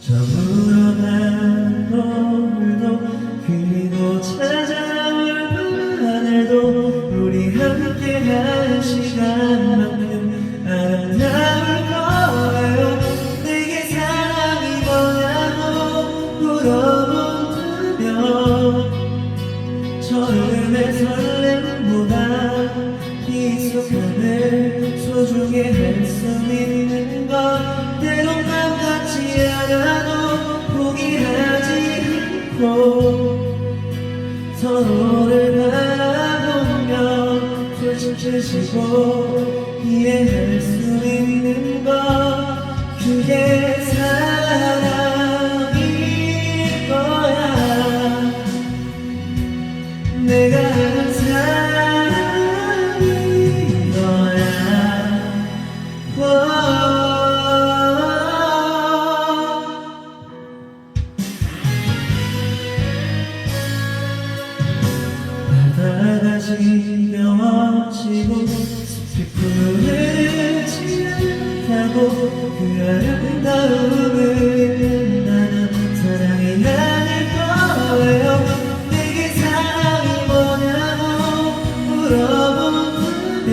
저물어 간 노을도 그리고 찾아올 하늘도 우리 함께한 시간만큼 아름다울 거예요 내게 사랑이 뭐냐고 물어본다면 처음의 설렘보다 익숙함을 소중히 할 수 있는 것 때론 맘 같지 않아도 포기하지 않고 서로를 바라보며 솔직해지고 이해할 수 있는 것 그게 사랑일 거야. 내가 지겨워지고 숲이 푸르는 타고 그 아름다움을 잃는다는 사랑이 아닐 거예요. 내게 사랑이 뭐냐고 물어보면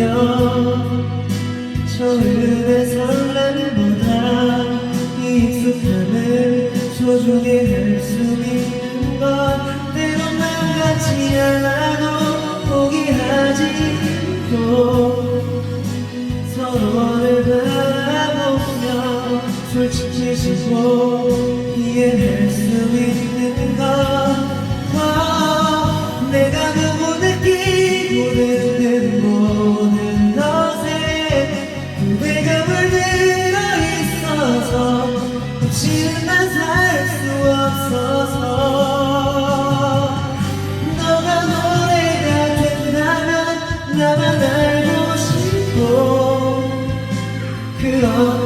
처음의 설렘보다 익숙함을 소중히 할수 있는 것 때론 난 같지 않아 솔직히 지고 이해할 수 있는가? 아, 내가 너무 느끼고는 모든 것에 무대감을 들어있어서 없이는 난살수 없어서 너가 노래가 된다면 나만 알고 싶고 그런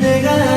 내가